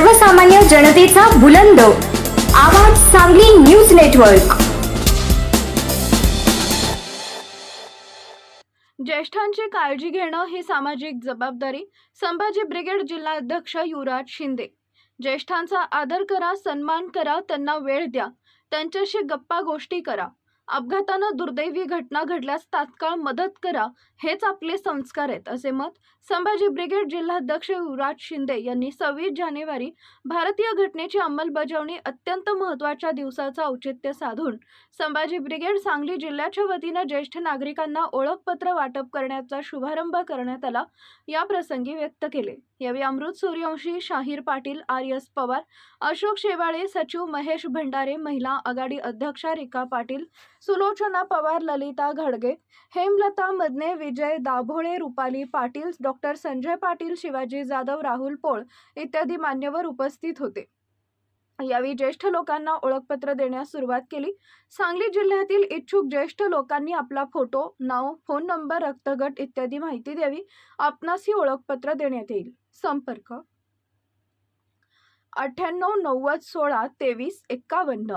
सर्वसामान्य जनतेचा बुलंद. आवाज सांगली न्यूज नेटवर्क. ज्येष्ठांची काळजी घेणं ही सामाजिक जबाबदारी संभाजी ब्रिगेड जिल्हा अध्यक्ष युवराज शिंदे. ज्येष्ठांचा आदर करा सन्मान करा त्यांना वेळ द्या त्यांच्याशी गप्पा गोष्टी करा. अपघातानं दुर्दैवी घटना घडल्यास तात्काळ मदत करा हेच आपले संस्कार आहेत असे मत संभाजी ब्रिगेड जिल्हाध्यक्ष युवराज शिंदे यांनी सव्वीस जानेवारी भारतीय घटनेची अंमलबजावणी अत्यंत महत्त्वाच्या दिवसाचं औचित्य साधून संभाजी ब्रिगेड सांगली जिल्ह्याच्या वतीनं ज्येष्ठ नागरिकांना ओळखपत्र वाटप करण्याचा शुभारंभ करण्यात आला या प्रसंगी व्यक्त केले. यावेळी अमृत सूर्यवंशी शाहीर पाटील आर एस पवार अशोक शेवाळे सचिव महेश भंडारे महिला आघाडी अध्यक्षा रिका पाटील सुलोचना पवार ललिता घडगे हेमलता मदने विजय दाभोळे रुपाली पाटील डॉक्टर संजय पाटील शिवाजी जाधव राहुल पोळ इत्यादी मान्यवर उपस्थित होते. यावेळी ज्येष्ठ लोकांना ओळखपत्र देण्यास सुरुवात केली. सांगली जिल्ह्यातील इच्छुक ज्येष्ठ लोकांनी आपला फोटो नाव फोन नंबर रक्तगट इत्यादी माहिती द्यावी. आपणास ही ओळखपत्र देण्यात येईल. संपर्क अठ्ठ्याण्णव नव्वद सोळा तेवीस एक्कावन्न.